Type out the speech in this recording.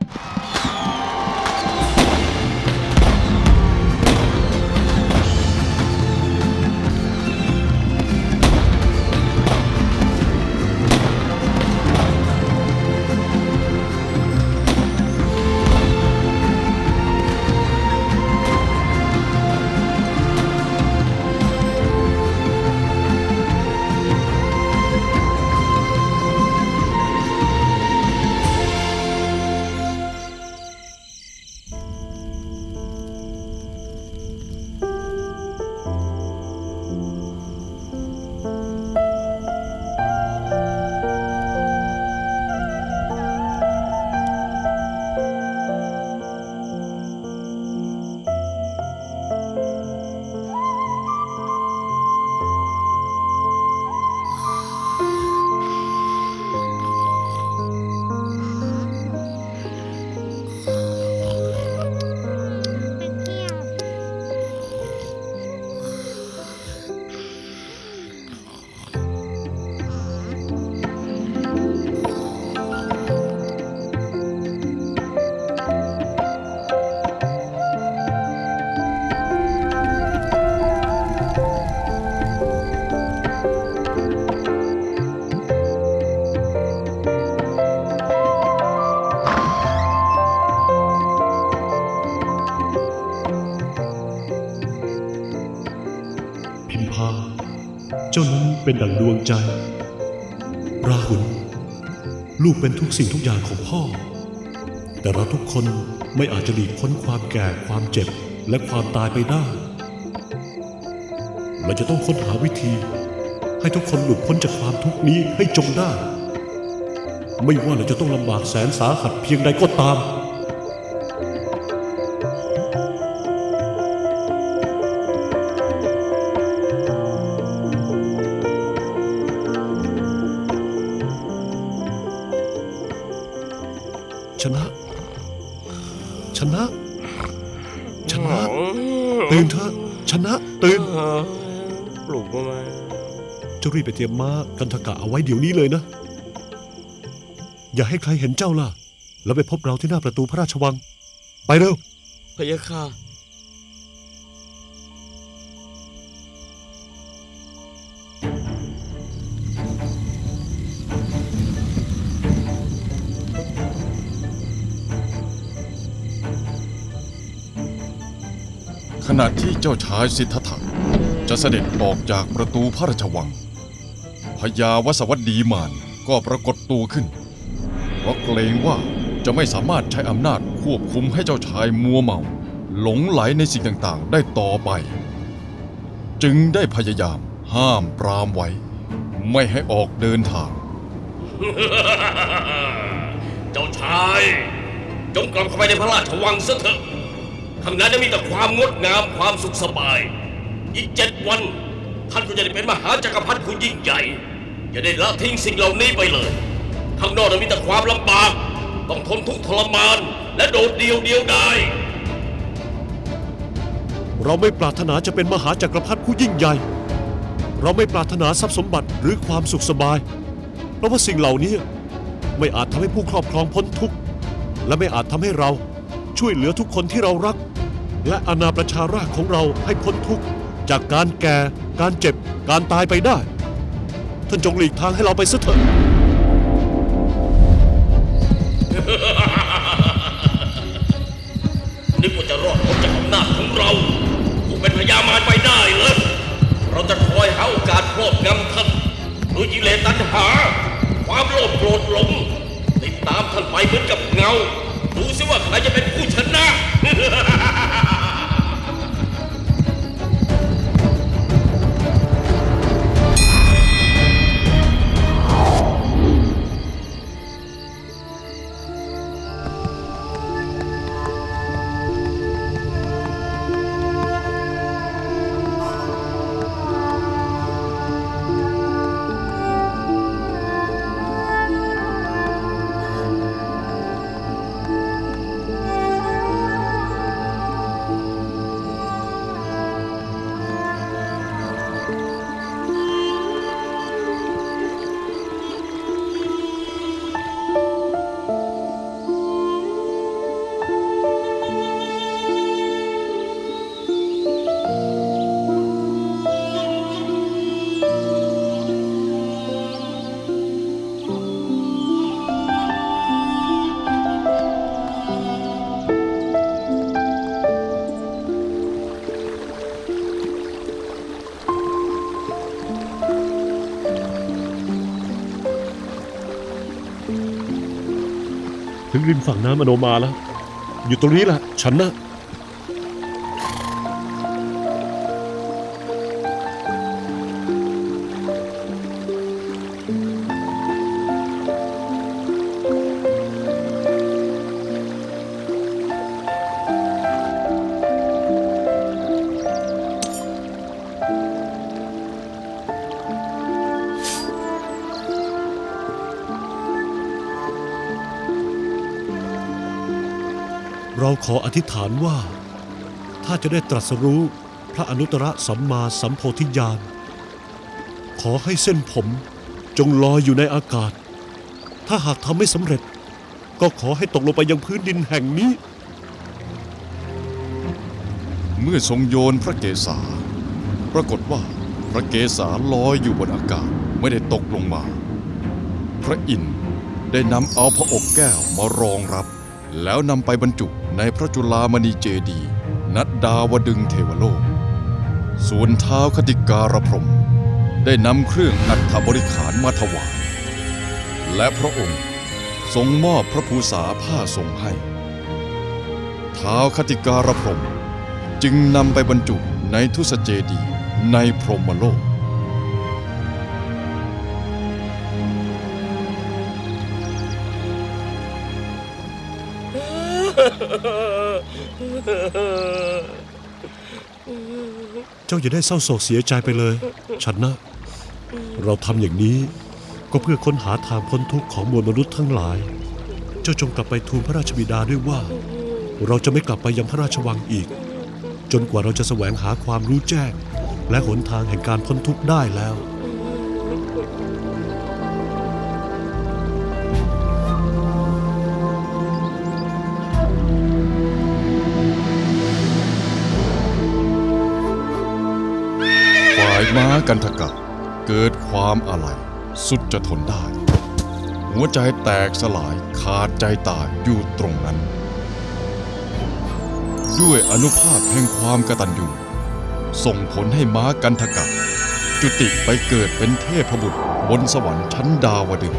you เป็นดั่งดวงใจ ราหุลลูกเป็นทุกสิ่งทุกอย่างของพ่อ แต่เราทุกคนไม่อาจจะหลีกพ้นความแก่ความเจ็บและความตายไปได้ เราจะต้องค้นหาวิธี ให้ทุกคนหลุดพ้นจากความทุกข์นี้ให้จงได้ ไม่ว่าเราจะต้องลำบากแสนสาหัสเพียงใดก็ตาม ชนะ ชนะ ตื่นเถอะชนะ ตื่น ปลุกมาไหมเจ้ารีบไปเตรียมม้ากันทกะเอาไว้เดี๋ยวนี้เลยนะ อย่าให้ใครเห็นเจ้าล่ะ แล้วไปพบเราที่หน้าประตูพระราชวัง ไปเร็ว พะยะค่ะ ขณะที่เจ้าชายสิทธัตถะจะเสด็จออกจากประตูพระราชวังพญาวสวัสดีมานก็ปรากฏตัวขึ้น เพราะเกรงว่าจะไม่สามารถใช้อำนาจควบคุมให้เจ้าชายมัวเมา หลงไหลในสิ่งต่างๆ ได้ต่อไป จึงได้พยายามห้ามปรามไว้ ไม่ให้ออกเดินทาง เจ้าชาย จงกลับเข้าไปในพระราชวังซะเถอะ ข้างในจะมีแต่ความงดงามความสุขสบาย อีกเจ็ดวัน ท่านก็จะได้เป็นมหาจักรพรรดิผู้ยิ่งใหญ่ อย่าได้ละทิ้งสิ่งเหล่านี้ไปเลย ข้างนอกจะมีแต่ความลำบาก ต้องทนทุกข์ทรมาน และโดดเดี่ยวเดียวดายเราไม่ปรารถนาจะเป็นมหาจักรพรรดิผู้ยิ่งใหญ่ เราไม่ปรารถนาทรัพย์สมบัติหรือความสุขสบาย เพราะว่าสิ่งเหล่านี้ไม่อาจทำให้ผู้ครอบครองพ้นทุกข์ และไม่อาจทำให้เรา ช่วยเหลือทุกคนที่เรารัก และอาณาประชาราษฎร์ของเราให้พ้นทุกข์จากการแก่ การเจ็บ การตายไปได้ ท่านจงหลีกทางให้เราไปซะเถอะนึกว่าจะรอดพ้นจากอำนาจของเราคงเป็นพญามารไปได้เลยเราจะคอยหาโอกาสครอบงำท่านโดยกิเลสตัณหา ความโลภโกรธหลงติดตามท่านไปเหมือนกับเงา ดูสิว่าใครจะเป็นผู้ช ริมฝั่งน้ำอโนมาแล้ว อยู่ตรงนี้แหละฉันนะ เราขออธิษฐานว่า ถ้าจะได้ตรัสรู้พระอนุตตรสัมมาสัมโพธิญาณ ขอให้เส้นผมจงลอยอยู่ในอากาศ ถ้าหากทำไม่สำเร็จ ก็ขอให้ตกลงไปยังพื้นดินแห่งนี้ เมื่อทรงโยนพระเกศา ปรากฏว่าพระเกศาลอยอยู่บนอากาศไม่ได้ตกลงมา พระอินทร์ได้นำเอาพระอกแก้วมารองรับ แล้วนำไปบรรจุ ในพระจุลามณีเจดีย์นัดดาวดึงเทวโลก ส่วนเท้าคติการพรมได้นำเครื่องอัฐบริขารมาถวาย และพระองค์ทรงมอบพระภูษาผ้าทรงให้ เท้าคติการพรมจึงนำไปบรรจุในทุสเจดีย์ในพรหมโลก เจ้าอย่าได้เศร้าโศกเสียใจไปเลย ฉันนะ เราทำอย่างนี้ก็เพื่อค้นหาทางพ้นทุกข์ของมวลมนุษย์ทั้งหลาย เจ้าจงกลับไปทูลพระราชบิดาด้วยว่า เราจะไม่กลับไปยังพระราชวังอีก จนกว่าเราจะแสวงหาความรู้แจ้ง และหนทางแห่งการพ้นทุกข์ได้แล้วายม้ากันทกะเกิดความอะไร สุดจะทนได้ หัวใจแตกสลายขาดใจตายอยู่ตรงนั้น ด้วยอนุภาพแห่งความกระตัญญูส่งผลให้ม้ากันทกะ จุติไปเกิดเป็นเทพบุตรบนสวรรค์ชั้นดาวดึง